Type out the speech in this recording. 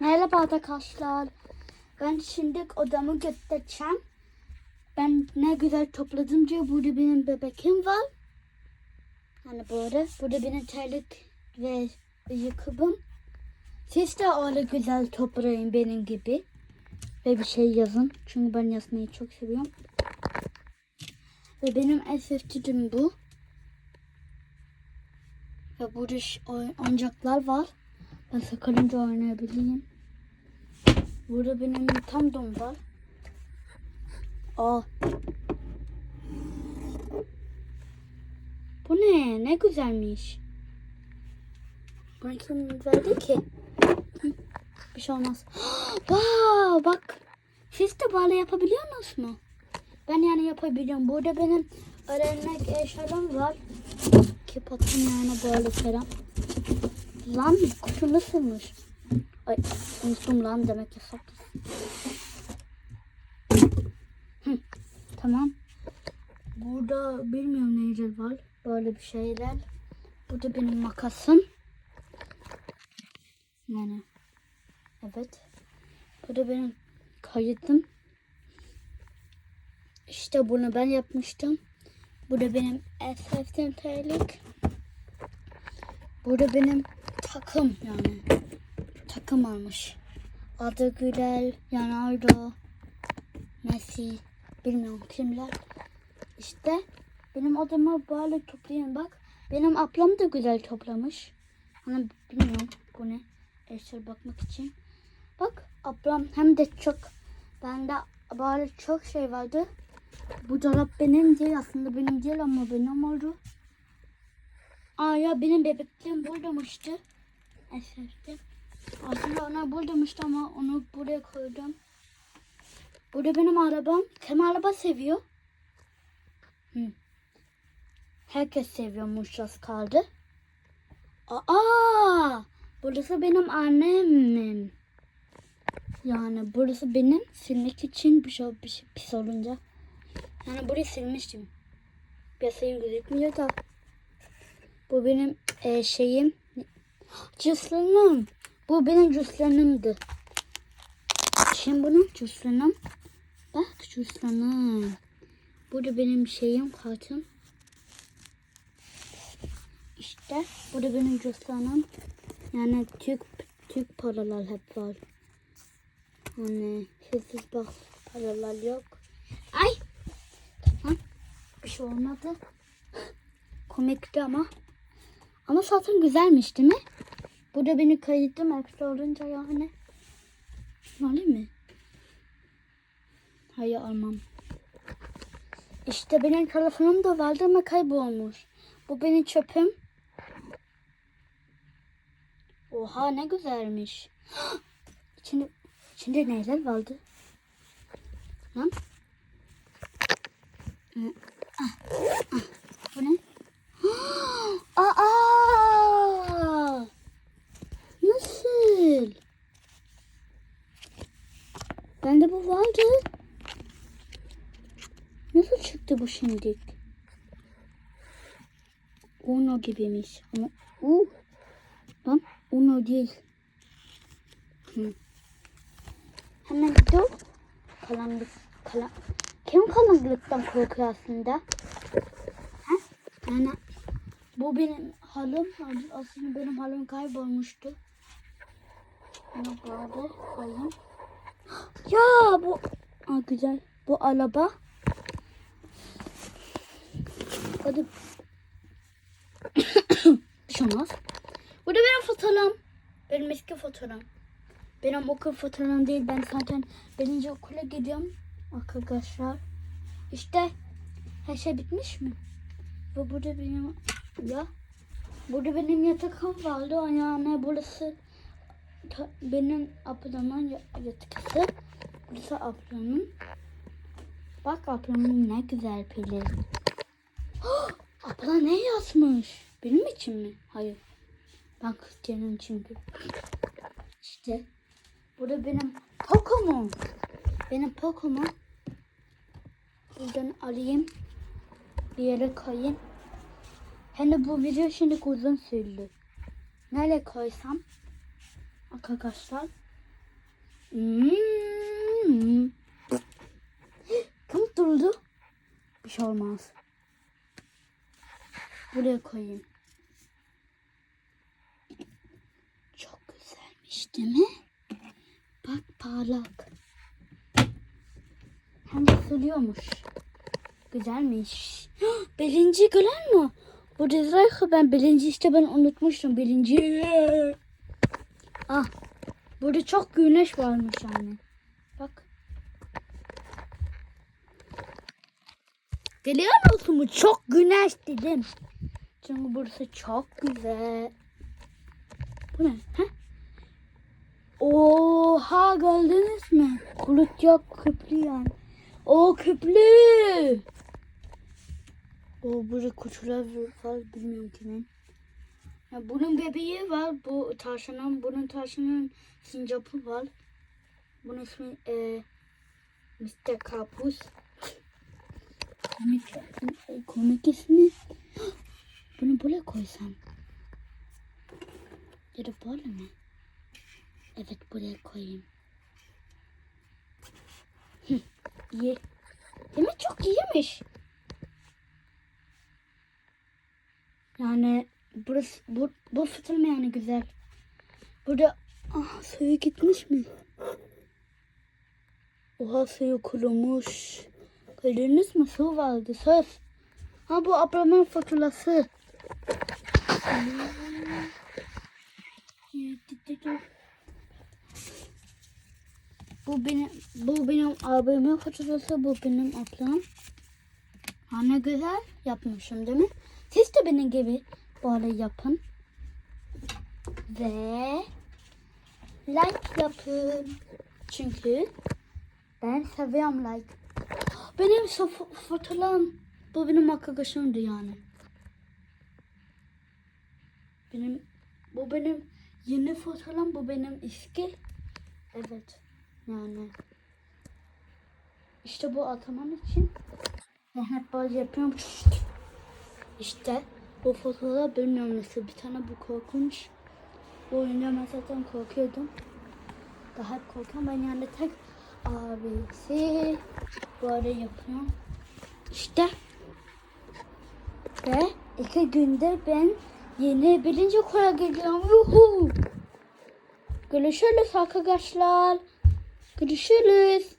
Merhaba arkadaşlar. Ben şimdi odamı göstereceğim. Ben ne güzel topladım diye burada benim bebekim var. Hani böyle. Burada benim terlik ve ayakkabım. Siz de öyle güzel toplayın benim gibi. Ve bir şey yazın. Çünkü ben yazmayı çok seviyorum. Ve benim en sevdiğim bu. Ve burada oyuncaklar var. Ben sakınca oynayabileyim. Burada benim tam don var. Aa. Bu ne? Ne güzelmiş. Bana kim verdi ki? Bir şey olmaz. wow, bak. Siz de böyle yapabiliyor musunuz mu? Ben yani yapabiliyorum. Burada benim öğrenmek eşyalarım var. Kapattım yani böyle falan. Lan kutu nasılmış? Ay unuttum lan demek yasak. Hı, tamam. Burada bilmiyorum neyler var. Böyle bir şeyler. Bu da benim makasım. Yani. Evet. Bu da benim kayıtım. İşte bunu ben yapmıştım. Bu da benim SF'den terlik. Burada benim takım yani. Takım almış. Adı Gülel, Yanardo, Messi, bilmiyorum kimler. İşte benim odamı böyle toplayın bak. Benim ablam da güzel toplamış. Hani bilmiyorum bu ne. Eşya bakmak için. Bak ablam hem de çok bende böyle çok şey vardı. Bu dolap benim değil aslında benim değil ama benim oldu. Aa ya benim bebekliğim buradaymıştı. Eserdi. Aslında ona buradaymıştı ama onu buraya koydum. Burada benim arabam. Kim araba seviyor? Hı. Herkes seviyormuş az kaldı. Aa! Burası benim annemim. Yani burası benim silmek için bir şey, bir şey pis olunca. Yani burayı silmiştim. Piyasayı gözükmüyor da. Bu benim e, şeyim. Cüslanım. Bu benim cüslanımdı. Şimdi bunun cüslanım. Bak cüslanım. Bu da benim şeyim kartım. İşte bu da benim cüslanım. Yani Türk Türk paralar hep var. Hani sessiz bak paralar yok. Ay. Tamam. Bir şey olmadı. Komikti ama. Ama zaten güzelmiş değil mi? Bu da beni kayıttım ekstra olunca yani. Alayım mı? Hayır almam. İşte benim telefonum da vardı ama kaybolmuş. Bu benim çöpüm. Oha ne güzelmiş. İçinde, içinde neler vardı? Lan. Ah, ah. Bu ne? Aa! Nasıl? Bende bu vardı. Nasıl çıktı şimdi? Uno gibiymiş. Ama uh, lan Uno değil. Hı. Hemen dur. Karanlık. Karan... Kim karanlıktan korkuyor aslında? Ha? Yani bu benim halım. Aslında benim halım kaybolmuştu. Bunu böyle koyayım. Ya bu Aa, güzel. Bu araba. Hadi. Bir şey olmaz. Bu da benim fotoğrafım. Benim eski fotoğrafım. Benim okul fotoğrafım değil. Ben zaten birinci okula gidiyorum. Arkadaşlar. İşte her şey bitmiş mi? Ve burada benim ya burada benim yatakım vardı. Yani burası benim ablamın ya- yatakısı. Burası ablamın. Bak ablamın ne güzel pili. Abla ne yazmış? Benim için mi? Hayır. Ben Christian'ım çünkü. İşte. Burada benim Poco'mum. Benim Poco'mu buradan alayım. Bir yere koyayım. Hem bu video şimdi uzun sürdü. Nereye koysam? Arkadaşlar. Hmm. Tam durdu. Bir şey olmaz. Buraya koyayım. Çok güzelmiş değil mi? Bak parlak. Hem de suluyormuş. Güzelmiş. Birinci gören mi? Bu Dizrayhı ben birinci işte ben unutmuştum birinci. Ah. Burada çok güneş varmış yani. Bak. Geliyor musun mu? Çok güneş dedim. Çünkü burası çok güzel. Bu ne? Ha? Oha gördünüz mü? Bulut yok küplü yani. O küplü. O burada kutular var bilmiyorum kimin. Ya bunun bebeği var. Bu tavşanın, bunun tavşanın sincapı var. Bunun ismi e, Mr. Karpuz. Komik, komik ismi. Bunu buraya koysam. Da böyle mi? Evet buraya koyayım. Hı, iyi. Çok iyiymiş. Yani burası bu, bu fıtırma yani güzel. Burada ah suyu gitmiş mi? Oha suyu kurumuş. Gördünüz mü? Su vardı söz. Ha bu ablamın faturası. Bu benim bu benim abimin faturası, bu benim ablam. Ha ne güzel yapmışım değil mi? Siz de benim gibi böyle yapın. Ve like yapın. Çünkü ben seviyorum like. Benim fotoğrafım. Bu benim arkadaşımdı yani. Benim bu benim yeni fotoğrafım bu benim eski. Evet. Yani işte bu ataman için hep böyle yapıyorum. İşte bu fotoğraf bilmiyorum nasıl bir tane bu korkunç. Bu oyunda ben zaten korkuyordum. Daha hep korkuyorum. Ben yani tek abisi böyle yapıyorum. İşte ve iki günde ben yeni birinci kora gidiyorum. Yuhu. Görüşürüz arkadaşlar. Görüşürüz.